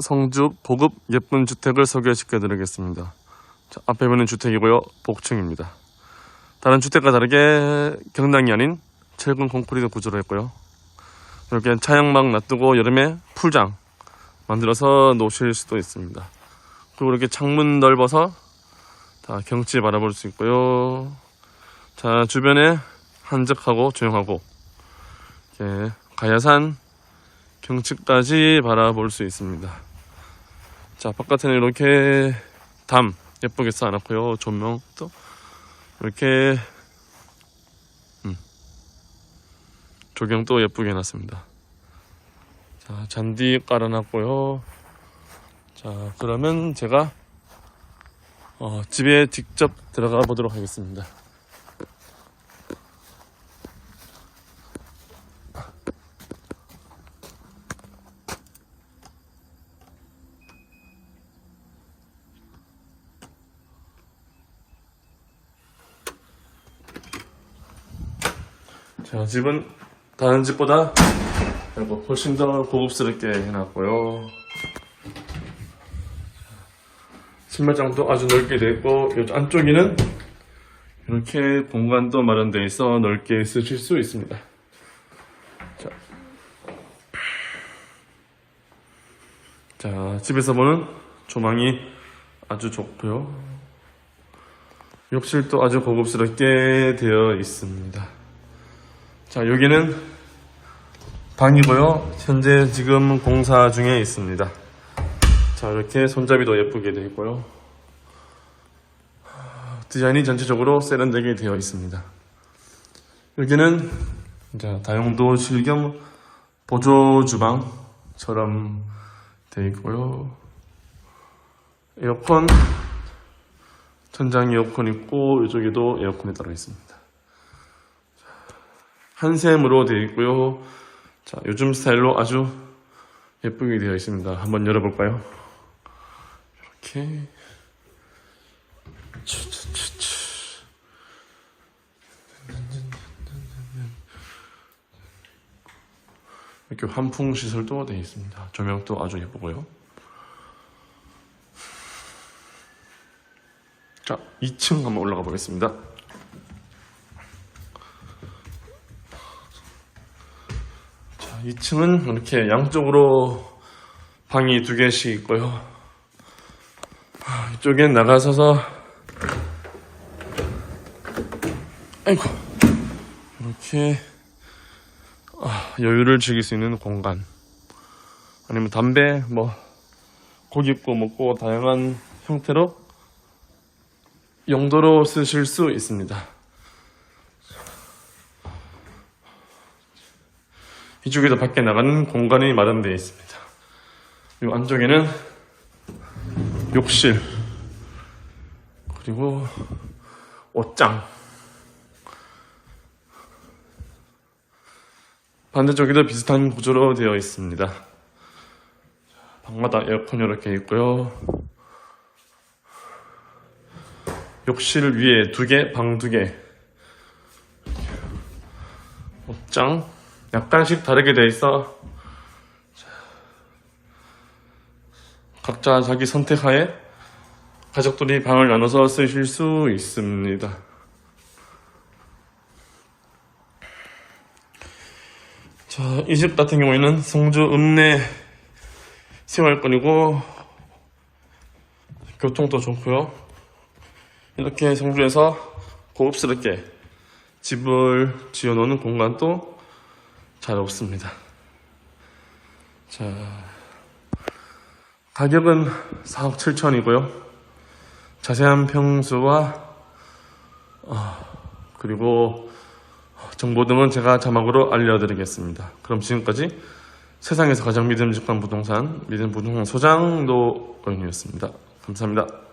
성주 고급 예쁜 주택을 소개시켜 드리겠습니다. 자, 앞에 보이는 주택이고요. 복층입니다. 다른 주택과 다르게 경량이 아닌 철근 콘크리트 구조로 했고요. 이렇게 차양막 놔두고 여름에 풀장 만들어서 놓으실 수도 있습니다. 그리고 이렇게 창문 넓어서 다 경치 바라볼 수 있고요. 자, 주변에 한적하고 조용하고 이렇게 가야산 경치까지 바라볼 수 있습니다. 자, 바깥에는 이렇게 담 예쁘게 쌓아놨고요. 조명도 이렇게 음, 조경도 예쁘게 해놨습니다. 자, 잔디 깔아놨고요. 자, 그러면 제가 어, 집에 직접 들어가 보도록 하겠습니다. 자, 집은 다른 집보다 그리고 훨씬 더 고급스럽게 해놨고요. 신발장도 아주 넓게 되어 있고, 이 안쪽에는 이렇게 공간도 마련되어 있어 넓게 쓰실 수 있습니다. 자, 자 집에서 보는 조망이 아주 좋고요. 욕실도 아주 고급스럽게 되어 있습니다. 자, 여기는 방이고요. 현재 지금 공사 중에 있습니다. 자, 이렇게 손잡이도 예쁘게 되어 있고요. 디자인이 전체적으로 세련되게 되어 있습니다. 여기는 자, 다용도 실 겸 보조 주방처럼 되어 있고요. 에어컨, 천장 에어컨 있고, 이쪽에도 에어컨이 따로 있습니다. 한샘으로 되어 있고요. 자, 요즘 스타일로 아주 예쁘게 되어 있습니다. 한번 열어볼까요? 이렇게. 이렇게 환풍 시설도 되어 있습니다. 조명도 아주 예쁘고요. 자, 2층 한번 올라가 보겠습니다. 2층은 이렇게 양쪽으로 방이 두 개씩 있고요. 아, 이쪽엔 나가서서 아이고 이렇게 아, 여유를 즐길 수 있는 공간 아니면 담배 뭐 고기 굽고 먹고 다양한 형태로 용도로 쓰실 수 있습니다. 이쪽에도 밖에 나가는 공간이 마련되어 있습니다. 이 안쪽에는 욕실 그리고 옷장 반대쪽에도 비슷한 구조로 되어 있습니다. 방마다 에어컨 이렇게 있고요. 욕실 위에 두 개, 방 두 개. 옷장 약간씩 다르게 돼 있어. 각자 자기 선택하에 가족들이 방을 나눠서 쓰실 수 있습니다. 자, 이 집 같은 경우에는 성주 읍내 생활권이고 교통도 좋고요. 이렇게 성주에서 고급스럽게 집을 지어놓는 공간도 잘 없습니다. 자, 가격은 4억 7천이고요. 자세한 평수와 어, 그리고 정보 등은 제가 자막으로 알려드리겠습니다. 그럼 지금까지 세상에서 가장 믿음직한 부동산 믿음 부동산 소장 노건이었습니다. 감사합니다.